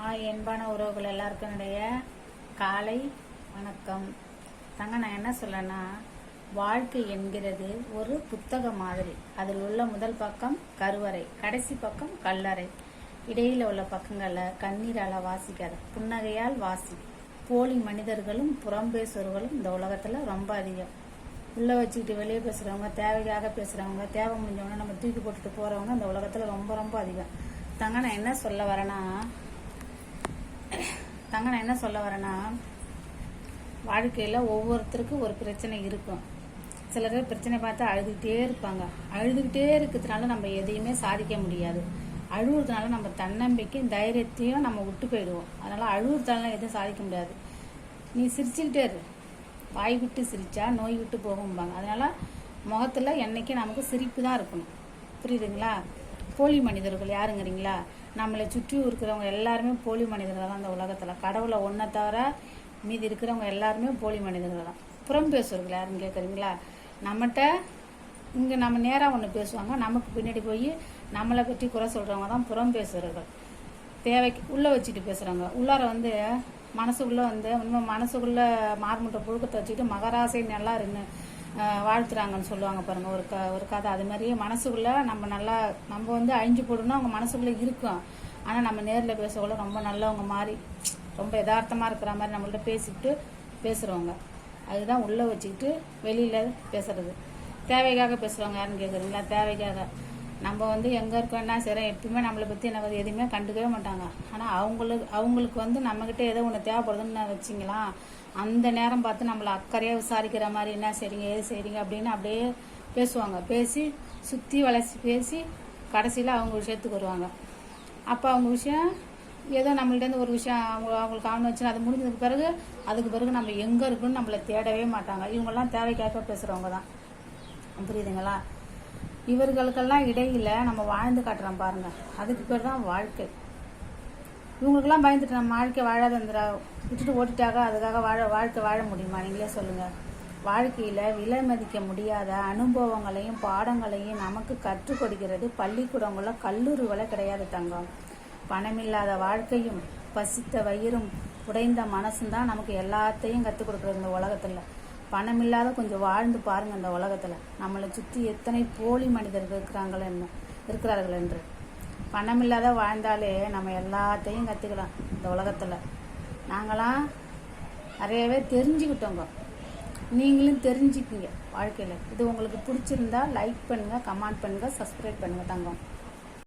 Hi என்பான உறவுகள் எல்லாருக்கும் காலை வணக்கம். தங்க நான் என்ன சொல்லனா வாழ்க்கை என்கிறது ஒரு புத்தகம் மாதிரி. அதில் உள்ள முதல் பக்கம் கருவறை கடைசி பக்கம் கல்லறை. இடையில உள்ள பக்கங்களை கண்ணீரால வாசிக்காத புன்னகையால் வாசி. போலி மனிதர்களும் புறம்பேசுவர்களும் இந்த உலகத்துல ரொம்ப அதிகம். உள்ளே வச்சுக்கிட்டு வெளியே பேசுகிறவங்க தேவைக்காக பேசுகிறவங்க தேவை முடிஞ்சவங்க நம்ம தூக்கி போட்டுட்டு போகிறவங்க இந்த உலகத்தில் ரொம்ப ரொம்ப அதிகம். தங்க நான் என்ன சொல்ல வரேன்னா தங்க நான் என்ன சொல்ல வரேன்னா வாழ்க்கையில் ஒவ்வொருத்தருக்கும் ஒரு பிரச்சனை இருக்கும். சில பேர் பிரச்சனை பார்த்து அழுதுகிட்டே இருப்பாங்க. அழுதுகிட்டே இருக்கிறதுனால நம்ம எதையுமே சாதிக்க முடியாது. அழுகுறதுனால நம்ம தன்னம்பிக்கையும் தைரியத்தையும் நம்ம விட்டு போயிடுவோம். அதனால் அழுகுறதுனால எதுவும் சாதிக்க முடியாது. நீ சிரிச்சுக்கிட்டே இரு. வாய் விட்டு சிரித்தா நோய் விட்டு போகும்பாங்க. அதனால் முகத்தில் என்றைக்கும் நமக்கு சிரிப்பு தான் இருக்கணும். புரியுதுங்களா? போலி மனிதர்கள் யாருங்கிறீங்களா? நம்மளை சுற்றி இருக்கிறவங்க எல்லாருமே போலி மனிதர்கள் தான் இந்த உலகத்தில். கடவுளை ஒன்றை தவிர மீதி இருக்கிறவங்க எல்லாருமே போலி மனிதர்கள் தான் புறம் பேசுவர்கள் யாருன்னு கேட்குறீங்களா நம்மகிட்ட இங்கே நம்ம நேராக ஒன்று பேசுவாங்க. நமக்கு பின்னாடி போய் நம்மளை பற்றி குறை சொல்கிறவங்க தான் புறம் பேசுகிறவர்கள் தேவைக்கு உள்ளே வச்சுட்டு பேசுகிறாங்க உள்ளார வந்து மனசுக்குள்ளே வந்து இன்னும் மனசுக்குள்ளே மார்முட்டை புழுக்கத்தை வச்சுட்டு மகராசை நல்லா இருன்னு வாழ்த்துறாங்கன்னு சொல்லுவாங்க பாருங்க. ஒரு க ஒரு கதை. அது மாதிரியே மனசுக்குள்ளே நம்ம நல்லா நம்ம வந்து அழிஞ்சு போடணும் அவங்க மனசுக்குள்ளே இருக்கும். ஆனால் நம்ம நேரில் பேசக்குள்ள ரொம்ப நல்லவங்க மாதிரி ரொம்ப யதார்த்தமாக இருக்கிற மாதிரி நம்மள்ட்ட பேசிக்கிட்டு பேசுகிறவங்க அதுதான் உள்ளே வச்சுக்கிட்டு வெளியில் பேசுறது. தேவைக்காக பேசுகிறவங்க யாருன்னு கேட்குறீங்களா தேவைக்காக. நம்ம வந்து எங்கே இருக்கோம்னா சரி எப்பயுமே நம்மளை பற்றி என்ன எதுவுமே கண்டுக்கவே மாட்டாங்க. ஆனால் அவங்களுக்கு அவங்களுக்கு வந்து நம்மக்கிட்ட ஏதோ ஒன்று தேவைப்படுதுன்னு வச்சிங்களா அந்த நேரம் பார்த்து நம்மளை அக்கறையாக விசாரிக்கிற மாதிரி என்ன செய்றீங்க ஏது செய்கிறீங்க அப்படின்னு அப்படியே பேசுவாங்க. பேசி சுற்றி வளர்ச்சி பேசி கடைசியில் அவங்க விஷயத்துக்கு வருவாங்க. அப்போ அவங்க விஷயம் ஏதோ நம்மள்டேருந்து ஒரு விஷயம் அவங்க அவங்களுக்கு ஆகணும் வச்சு அது முடிஞ்சதுக்கு பிறகு அதுக்கு பிறகு நம்ம எங்கே இருக்குன்னு நம்மளை தேடவே மாட்டாங்க. இவங்கெல்லாம் தேவைக்காக பேசுகிறவங்க தான். புரியுதுங்களா? இவர்களுக்கெல்லாம் இடையில நம்ம வாழ்ந்து காட்டுறோம் பாருங்க. அதுக்கு பேர் தான் வாழ்க்கை. இவங்களுக்கெல்லாம் பயந்துட்டு நம்ம வாழ்க்கை வாழாத இருந்துடா விட்டுட்டு ஓட்டிட்டாக அதுக்காக வாழ வாழ்க்கை வாழ முடியுமா? நீங்களே சொல்லுங்க. வாழ்க்கையில விலை மதிக்க முடியாத அனுபவங்களையும் பாடங்களையும் நமக்கு கற்றுக் கொடுக்கிறது பள்ளிக்கூடங்கள கல்லூரிகள கிடையாது தங்கம். பணமில்லாத வாழ்க்கையும் பசித்த வயிறும் உடைந்த மனசும் தான் நமக்கு எல்லாத்தையும் கற்றுக் கொடுக்குறது இந்த உலகத்தில். பணம் இல்லாத கொஞ்சம் வாழ்ந்து பாருங்க இந்த உலகத்துல. நம்மளை சுத்தி எத்தனை போலி மனிதர்கள் இருக்கிறாங்கள் என்ன இருக்கிறார்கள் என்று. பணம் இல்லாத வாழ்ந்தாலே நம்ம எல்லாத்தையும் கத்துக்கலாம் இந்த உலகத்துல. நாங்களாம் நிறையவே தெரிஞ்சுக்கிட்டோங்க. நீங்களும் தெரிஞ்சுக்கிங்க வாழ்க்கையில். இது உங்களுக்கு பிடிச்சிருந்தா லைக் பண்ணுங்கள் கமெண்ட் பண்ணுங்கள் சப்ஸ்கிரைப் பண்ணுங்கள் தங்கம்.